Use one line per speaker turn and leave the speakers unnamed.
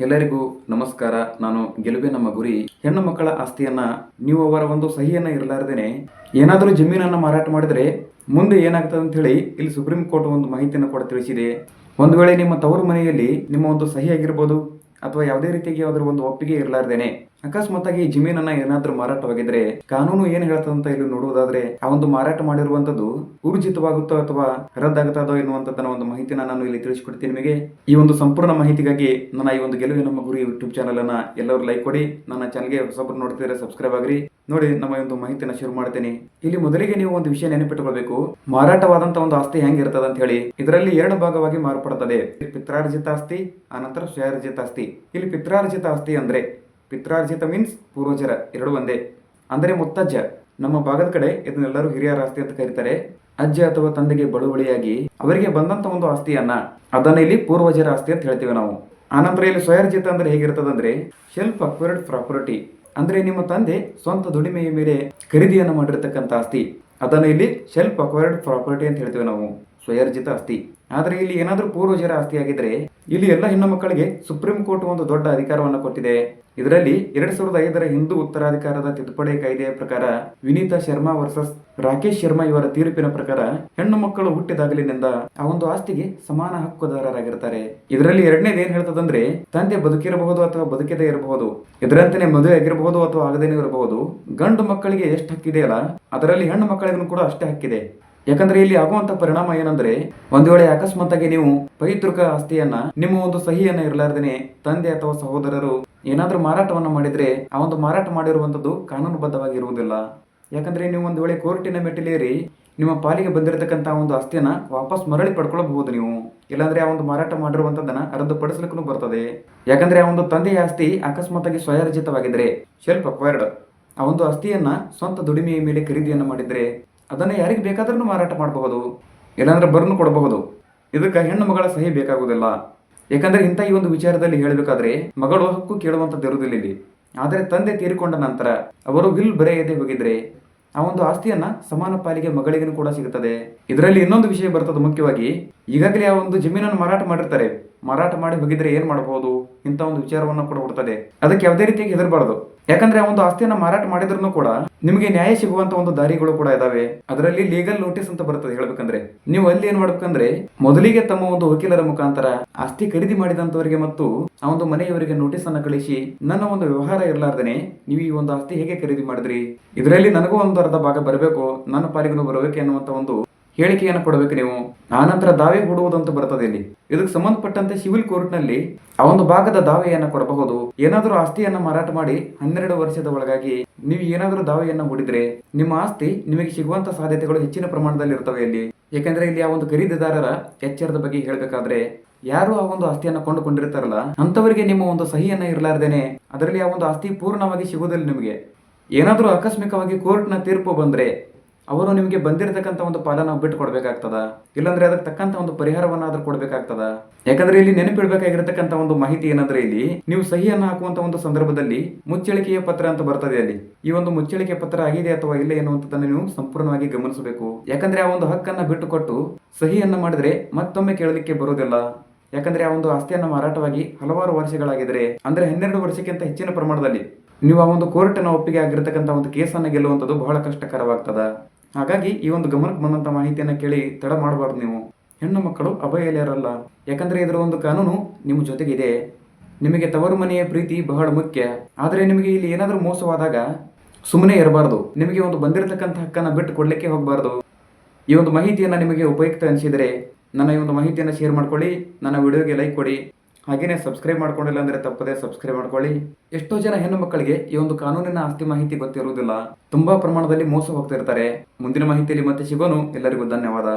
ಎಲ್ಲರಿಗೂ ನಮಸ್ಕಾರ. ನಾನು ಗೆಲುವೆ ನಮ್ಮ ಗುರಿ. ಹೆಣ್ಣು ಮಕ್ಕಳ ಆಸ್ತಿಯನ್ನ ನೀವು ಅವರ ಒಂದು ಸಹಿಯನ್ನ ಇರಲಾರ್ದೇನೆ. ಏನಾದರೂ ಜಮೀನನ್ನ ಮಾರಾಟ ಮಾಡಿದ್ರೆ ಮುಂದೆ ಏನಾಗ್ತದೆ ಅಂತ ಹೇಳಿ ಇಲ್ಲಿ ಸುಪ್ರೀಂ ಕೋರ್ಟ್ ಒಂದು ಮಾಹಿತಿಯನ್ನು ಕೂಡ ತಿಳಿಸಿದೆ. ಒಂದು ವೇಳೆ ನಿಮ್ಮ ತವರು ಮನೆಯಲ್ಲಿ ನಿಮ್ಮ ಒಂದು ಸಹಿ ಆಗಿರ್ಬೋದು ಅಥವಾ ಯಾವುದೇ ರೀತಿಯಾಗಿ ಅದರ ಒಂದು ಒಪ್ಪಿಗೆ ಇರಲಾರ್ದೇನೆ. ಅಕಸ್ಮಾತ್ತಾಗಿ ಈ ಜಮೀನನ್ನ ಏನಾದ್ರೂ ಮಾರಾಟವಾಗಿದ್ರೆ ಕಾನೂನು ಏನ್ ಹೇಳ್ತದಂತ ಇಲ್ಲಿ ನೋಡುವುದಾದ್ರೆ, ಆ ಒಂದು ಮಾರಾಟ ಮಾಡಿರುವಂತದ್ದು ಊರ್ಜಿತವಾಗುತ್ತೋ ಅಥವಾ ರದ್ದಾಗುತ್ತದೋ ಎನ್ನುವಂಥದ್ದನ್ನ ಒಂದು ಮಾಹಿತಿನ ನಾನು ಇಲ್ಲಿ ತಿಳಿಸಿಕೊಡ್ತೀನಿ ನಿಮಗೆ. ಈ ಒಂದು ಸಂಪೂರ್ಣ ಮಾಹಿತಿಗಾಗಿ ನನ್ನ ಈ ಒಂದು ಗೆಲುವಿನ ನಮ್ಮ ಯೂಟ್ಯೂಬ್ ಚಾನಲ್ ಅನ್ನ ಎಲ್ಲರೂ ಲೈಕ್ ಕೊಡಿ. ನನ್ನ ಚಾನಲ್ಗೆ ಹೊಸಬ್ರು ನೋಡ್ತಿದ್ರೆ ಸಬ್ಸ್ಕ್ರೈಬ್ ಆಗ್ರಿ. ನೋಡಿ ನಮ್ಮ ಒಂದು ಮಾಹಿತಿನ ಶುರು ಮಾಡ್ತೇನೆ. ಇಲ್ಲಿ ಮೊದಲಿಗೆ ನೀವು ಒಂದು ವಿಷಯ ನೆನಪಿಟ್ಟುಕೊಳ್ಬೇಕು ಮಾರಾಟವಾದಂತ ಒಂದು ಆಸ್ತಿ ಹೆಂಗಿರ್ತದೆ ಅಂತ ಹೇಳಿ. ಇದರಲ್ಲಿ ಎರಡು ಭಾಗವಾಗಿ ಮಾರ್ಪಡುತ್ತದೆ. ಪಿತ್ರಾರ್ಜಿತ ಆಸ್ತಿ ಆನಂತರ ಸ್ವಯಾರ್ಜಿತ ಆಸ್ತಿ. ಇಲ್ಲಿ ಪಿತ್ರಾರ್ಜಿತ ಆಸ್ತಿ ಅಂದ್ರೆ, ಪಿತ್ರಾರ್ಜಿತ ಮೀನ್ಸ್ ಪೂರ್ವಜರ, ಎರಡು ಒಂದೇ. ಅಂದರೆ ಮುತ್ತಜ್ಜ. ನಮ್ಮ ಭಾಗದ ಕಡೆ ಇದನ್ನೆಲ್ಲರೂ ಹಿರಿಯರ ಆಸ್ತಿ ಅಂತ ಕರೀತಾರೆ. ಅಜ್ಜ ಅಥವಾ ತಂದೆಗೆ ಬಳುವಳಿಯಾಗಿ ಅವರಿಗೆ ಬಂದಂತ ಒಂದು ಆಸ್ತಿಯನ್ನ ಅದನ್ನ ಇಲ್ಲಿ ಪೂರ್ವಜರ ಆಸ್ತಿ ಅಂತ ಹೇಳ್ತೀವಿ ನಾವು. ಆನಂತರ ಇಲ್ಲಿ ಸ್ವಯರ್ಜಿತ ಅಂದ್ರೆ ಹೇಗಿರ್ತದಂದ್ರೆ ಸೆಲ್ಫ್ ಅಕ್ವೈರ್ಡ್ ಪ್ರಾಪರ್ಟಿ ಅಂದ್ರೆ ನಿಮ್ಮ ತಂದೆ ಸ್ವಂತ ದುಡಿಮೆಯ ಮೇಲೆ ಖರೀದಿಯನ್ನು ಮಾಡಿರ್ತಕ್ಕಂಥ ಆಸ್ತಿ. ಅದನ್ನು ಇಲ್ಲಿ ಸೆಲ್ಫ್ ಅಕ್ವೈರ್ಡ್ ಪ್ರಾಪರ್ಟಿ ಅಂತ ಹೇಳ್ತೀವಿ ನಾವು. ಸ್ವಯರ್ಜಿತ ಆಸ್ತಿ. ಆದ್ರೆ ಇಲ್ಲಿ ಏನಾದರೂ ಪೂರ್ವಜರ ಆಸ್ತಿಯಾಗಿದ್ದರೆ ಇಲ್ಲಿ ಎಲ್ಲ ಹೆಣ್ಣು ಮಕ್ಕಳಿಗೆ ಸುಪ್ರೀಂ ಕೋರ್ಟ್ ಒಂದು ದೊಡ್ಡ ಅಧಿಕಾರವನ್ನು ಕೊಟ್ಟಿದೆ. ಇದರಲ್ಲಿ ಎರಡ್ ಸಾವಿರದ ಐದರ ಹಿಂದೂ ಉತ್ತರಾಧಿಕಾರದ ತಿದ್ದುಪಡಿ ಕಾಯ್ದೆಯ ಪ್ರಕಾರ ವಿನೀತಾ ಶರ್ಮಾ ವರ್ಸಸ್ ರಾಕೇಶ್ ಶರ್ಮಾ ಇವರ ತೀರ್ಪಿನ ಪ್ರಕಾರ ಹೆಣ್ಣು ಮಕ್ಕಳು ಹುಟ್ಟಿದಾಗಲಿನಿಂದ ಆ ಒಂದು ಆಸ್ತಿಗೆ ಸಮಾನ ಹಕ್ಕುದಾರರಾಗಿರ್ತಾರೆ. ಇದರಲ್ಲಿ ಎರಡನೇದು ಏನ್ ಹೇಳ್ತದಂದ್ರೆ ತಂದೆ ಬದುಕಿರಬಹುದು ಅಥವಾ ಬದುಕದೇ ಇರಬಹುದು. ಇದರಂತೆಯೇ ಮದುವೆ ಆಗಿರಬಹುದು ಅಥವಾ ಆಗದೇನೆ ಇರಬಹುದು. ಗಂಡು ಮಕ್ಕಳಿಗೆ ಎಷ್ಟು ಹಕ್ಕಿದೆಯಲ್ಲ, ಅದರಲ್ಲಿ ಹೆಣ್ಣು ಮಕ್ಕಳಿಗೂ ಕೂಡ ಅಷ್ಟೇ ಹಕ್ಕಿದೆ. ಯಾಕಂದ್ರೆ ಇಲ್ಲಿ ಆಗುವಂತ ಪರಿಣಾಮ ಏನಂದ್ರೆ, ಒಂದು ವೇಳೆ ಅಕಸ್ಮಾತ್ತಾಗಿ ನೀವು ಪೈತೃಕ ಆಸ್ತಿಯನ್ನ, ನಿಮ್ಮ ಒಂದು ಸಹಿಯನ್ನ ಇರಲಾರ್ದೇನೆ ತಂದೆ ಅಥವಾ ಸಹೋದರರು ಏನಾದ್ರೂ ಮಾರಾಟವನ್ನ ಮಾಡಿದ್ರೆ, ಆ ಒಂದು ಮಾರಾಟ ಮಾಡಿರುವಂತದ್ದು ಕಾನೂನುಬದ್ಧವಾಗಿ ಇರುವುದಿಲ್ಲ ಯಾಕಂದ್ರೆ ನೀವು ಒಂದು ವೇಳೆ ಕೋರ್ಟಿನ ಮೆಟ್ಟಿಲೇರಿ, ನಿಮ್ಮ ಪಾಲಿಗೆ ಬಂದಿರತಕ್ಕಂತ ಒಂದು ಆಸ್ತಿಯನ್ನ ವಾಪಸ್ ಮರಳಿ ಪಡ್ಕೊಳ್ಳಬಹುದು ನೀವು. ಇಲ್ಲಾಂದ್ರೆ ಆ ಒಂದು ಮಾರಾಟ ಮಾಡಿರುವಂತದನ್ನ ರದ್ದುಪಡಿಸಲಿಕ್ಕೂ ಬರ್ತದೆ. ಯಾಕಂದ್ರೆ ಆ ಒಂದು ತಂದೆಯ ಆಸ್ತಿ ಅಕಸ್ಮಾತ್ತಾಗಿ ಸ್ವಯರ್ಜಿತವಾಗಿದ್ರೆ ಶೆಲ್ಫ್ ಅಕ್ವೈರ್ಡ್ ಆ ಒಂದು ಆಸ್ತಿಯನ್ನ ಸ್ವಂತ ದುಡಿಮೆಯ ಮೇಲೆ ಖರೀದಿಯನ್ನು ಮಾಡಿದ್ರೆ ಅದನ್ನ ಯಾರಿಗೆ ಬೇಕಾದ್ರೂ ಮಾರಾಟ ಮಾಡಬಹುದು, ಇಲ್ಲಾಂದ್ರೆ ಬರ್ನು ಕೊಡಬಹುದು. ಇದಕ್ಕೆ ಹೆಣ್ಣು ಮಗಳ ಸಹಿ ಬೇಕಾಗುವುದಿಲ್ಲ. ಯಾಕಂದ್ರೆ ಇಂಥ ಈ ಒಂದು ವಿಚಾರದಲ್ಲಿ ಹೇಳಬೇಕಾದ್ರೆ, ಮಗಳು ಹಕ್ಕು ಕೇಳುವಂಥದ್ದು ಇರುವುದಿಲ್ಲ ಇಲ್ಲಿ. ಆದರೆ ತಂದೆ ತೀರಿಕೊಂಡ ನಂತರ ಅವರು ಬಿಲ್ ಬರೆಯದೆ ಹೋಗಿದ್ರೆ, ಆ ಒಂದು ಆಸ್ತಿಯನ್ನ ಸಮಾನ ಪಾಲಿಗೆ ಮಗಳಿಗೂ ಕೂಡ ಸಿಗುತ್ತದೆ. ಇದರಲ್ಲಿ ಇನ್ನೊಂದು ವಿಷಯ ಬರ್ತದೆ ಮುಖ್ಯವಾಗಿ, ಈಗಾಗಲೇ ಆ ಒಂದು ಜಮೀನನ್ನು ಮಾರಾಟ ಮಾಡಿರ್ತಾರೆ. ಮಾರಾಟ ಮಾಡಿ ಹೋಗಿದ್ರೆ ಏನ್ ಮಾಡಬಹುದು? ಇಂಥ ಒಂದು ವಿಚಾರವನ್ನು ಕೂಡ ಕೊಡ್ತದೆ ಅದಕ್ಕೆ ಯಾವುದೇ ರೀತಿಯಾಗಿ ಹೆದರಬಾರದು. ಯಾಕಂದ್ರೆ ಒಂದು ಆಸ್ತಿಯನ್ನ ಮಾರಾಟ ಮಾಡಿದ್ರು ಕೂಡ ನಿಮಗೆ ನ್ಯಾಯ ಸಿಗುವಂತ ಒಂದು ದಾರಿಗಳು ಕೂಡ ಇದಾವೆ. ಅದರಲ್ಲಿ ಲೀಗಲ್ ನೋಟಿಸ್ ಅಂತ ಬರ್ತದೆ ಹೇಳ್ಬೇಕಂದ್ರೆ. ನೀವು ಅಲ್ಲಿ ಏನ್ ಮಾಡ್ಬೇಕಂದ್ರೆ, ಮೊದಲಿಗೆ ತಮ್ಮ ಒಂದು ವಕೀಲರ ಮುಖಾಂತರ ಆಸ್ತಿ ಖರೀದಿ ಮಾಡಿದಂತವರಿಗೆ ಮತ್ತು ಆ ಒಂದು ಮನೆಯವರಿಗೆ ನೋಟಿಸ್ ಅನ್ನ ಕಳಿಸಿ, ನನ್ನ ಒಂದು ವ್ಯವಹಾರ ಇರಲಾರ್ದೇನೆ, ನೀವು ಈ ಒಂದು ಆಸ್ತಿ ಹೇಗೆ ಖರೀದಿ ಮಾಡಿದ್ರಿ? ಇದರಲ್ಲಿ ನನಗೂ ಒಂದು ಅರ್ಧ ಭಾಗ ಬರಬೇಕು, ನನ್ನ ಪಾಲಿಗೂ ಬರಬೇಕು ಅನ್ನುವಂತ ಒಂದು ಹೇಳಿಕೆಯನ್ನು ಕೊಡಬೇಕು ನೀವು. ಆನಂತರ ದಾವೆ ಹೂಡುವುದಂತ ಬರ್ತದೆ ಇಲ್ಲಿ. ಇದಕ್ಕೆ ಸಂಬಂಧಪಟ್ಟಂತೆ ಸಿವಿಲ್ ಕೋರ್ಟ್ನಲ್ಲಿ ಆ ಒಂದು ಭಾಗದ ದಾವೆಯನ್ನ ಕೊಡಬಹುದು. ಏನಾದರೂ ಆಸ್ತಿಯನ್ನ ಮಾರಾಟ ಮಾಡಿ ಹನ್ನೆರಡು ವರ್ಷದ ಒಳಗಾಗಿ ನೀವು ಏನಾದರೂ ದಾವೆಯನ್ನ ಹೂಡಿದ್ರೆ ನಿಮ್ಮ ಆಸ್ತಿ ನಿಮಗೆ ಸಿಗುವಂತ ಸಾಧ್ಯತೆಗಳು ಹೆಚ್ಚಿನ ಪ್ರಮಾಣದಲ್ಲಿ ಇರ್ತವೆ ಇಲ್ಲಿ. ಯಾಕಂದ್ರೆ ಇಲ್ಲಿ ಆ ಒಂದು ಖರೀದಿದಾರರ ಎಚ್ಚರದ ಬಗ್ಗೆ ಹೇಳಬೇಕಾದ್ರೆ ಯಾರು ಆ ಒಂದು ಆಸ್ತಿಯನ್ನ ಕೊಂಡುಕೊಂಡಿರ್ತಾರಲ್ಲ ಅಂತವರಿಗೆ ನಿಮ್ಮ ಒಂದು ಸಹಿಯನ್ನ ಇರಲಾರ್ದೇನೆ. ಅದರಲ್ಲಿ ಆ ಒಂದು ಆಸ್ತಿ ಪೂರ್ಣವಾಗಿ ಸಿಗುವುದಿಲ್ಲ ನಿಮಗೆ. ಏನಾದರೂ ಆಕಸ್ಮಿಕವಾಗಿ ಕೋರ್ಟ್ನ ತೀರ್ಪು ಬಂದ್ರೆ ಅವರು ನಿಮಗೆ ಬಂದಿರತಕ್ಕಂಥ ಒಂದು ಪಾಲನ ಬಿಟ್ಟು ಕೊಡಬೇಕಾಗ್ತದ ಇಲ್ಲಾಂದ್ರೆ ಅದಕ್ಕೆ ತಕ್ಕಂತ ಒಂದು ಪರಿಹಾರವನ್ನಾದ್ರೂ ಕೊಡಬೇಕಾಗ್ತದ? ಯಾಕಂದ್ರೆ ಇಲ್ಲಿ ನೆನಪಿಡ್ಬೇಕಾಗಿರತಕ್ಕಂತ ಒಂದು ಮಾಹಿತಿ ಏನಂದ್ರೆ ಇಲ್ಲಿ, ನೀವು ಸಹಿಯನ್ನು ಹಾಕುವಂತ ಒಂದು ಸಂದರ್ಭದಲ್ಲಿ ಮುಚ್ಚಳಿಕೆಯ ಪತ್ರ ಅಂತ ಬರ್ತದೆ ಅಲ್ಲಿ. ಈ ಒಂದು ಮುಚ್ಚಳಿಕೆ ಪತ್ರ ಆಗಿದೆ ಅಥವಾ ಇಲ್ಲ ಎನ್ನುವಂಥದ್ದನ್ನು ನೀವು ಸಂಪೂರ್ಣವಾಗಿ ಗಮನಿಸಬೇಕು. ಯಾಕಂದ್ರೆ ಆ ಒಂದು ಹಕ್ಕನ್ನ ಬಿಟ್ಟುಕೊಟ್ಟು ಸಹಿಯನ್ನ ಮಾಡಿದ್ರೆ ಮತ್ತೊಮ್ಮೆ ಕೇಳಲಿಕ್ಕೆ ಬರೋದಿಲ್ಲ. ಯಾಕಂದ್ರೆ ಆ ಒಂದು ಆಸ್ತಿಯನ್ನ ಮಾರಾಟವಾಗಿ ಹಲವಾರು ವರ್ಷಗಳಾಗಿದ್ರೆ, ಅಂದ್ರೆ ಹನ್ನೆರಡು ವರ್ಷಕ್ಕಿಂತ ಹೆಚ್ಚಿನ ಪ್ರಮಾಣದಲ್ಲಿ ನೀವು ಆ ಒಂದು ಕೋರ್ಟಿನ ಒಪ್ಪಿಗೆ ಆಗಿರತಕ್ಕಂತ ಒಂದು ಕೇಸನ್ನು ಗೆಲ್ಲುವಂಥದ್ದು ಬಹಳ ಕಷ್ಟಕರವಾಗ್ತದ. ಹಾಗಾಗಿ ಈ ಒಂದು ಗಮನಕ್ಕೆ ಬಂದಂತ ಮಾಹಿತಿಯನ್ನು ಕೇಳಿ ತಡ ಮಾಡಬಾರ್ದು ನೀವು. ಹೆಣ್ಣು ಮಕ್ಕಳು ಅಭಯಲಿಯರಲ್ಲ. ಯಾಕಂದರೆ ಇದರ ಒಂದು ಕಾನೂನು ನಿಮ್ಮ ಜೊತೆಗಿದೆ. ನಿಮಗೆ ತವರು ಮನೆಯ ಪ್ರೀತಿ ಬಹಳ ಮುಖ್ಯ. ಆದರೆ ನಿಮಗೆ ಇಲ್ಲಿ ಏನಾದರೂ ಮೋಸವಾದಾಗ ಸುಮ್ಮನೆ ಇರಬಾರ್ದು. ನಿಮಗೆ ಒಂದು ಬಂದಿರತಕ್ಕಂಥ ಹಕ್ಕನ್ನು ಬಿಟ್ಟು ಕೊಡಲಿಕ್ಕೆ ಹೋಗಬಾರ್ದು. ಈ ಒಂದು ಮಾಹಿತಿಯನ್ನು ನಿಮಗೆ ಉಪಯುಕ್ತ ಅನಿಸಿದರೆ ನನ್ನ ಈ ಒಂದು ಮಾಹಿತಿಯನ್ನು ಶೇರ್ ಮಾಡ್ಕೊಳ್ಳಿ, ನನ್ನ ವಿಡಿಯೋಗೆ ಲೈಕ್ ಕೊಡಿ. ಹಾಗೇನೇ ಸಬ್ಸ್ಕ್ರೈಬ್ ಮಾಡ್ಕೊಂಡಿಲ್ಲ ಅಂದರೆ ತಪ್ಪದೇ ಸಬ್ಸ್ಕ್ರೈಬ್ ಮಾಡ್ಕೊಳ್ಳಿ. ಎಷ್ಟೋ ಜನ ಹೆಣ್ಣು ಮಕ್ಕಳಿಗೆ ಈ ಒಂದು ಕಾನೂನಿನ ಆಸ್ತಿ ಮಾಹಿತಿ ಗೊತ್ತಿರುವುದಿಲ್ಲ. ತುಂಬಾ ಪ್ರಮಾಣದಲ್ಲಿ ಮೋಸ ಹೋಗ್ತಿರ್ತಾರೆ. ಮುಂದಿನ ಮಾಹಿತಿಯಲ್ಲಿ ಮತ್ತೆ ಸಿಗೋನು. ಎಲ್ಲರಿಗೂ ಧನ್ಯವಾದ.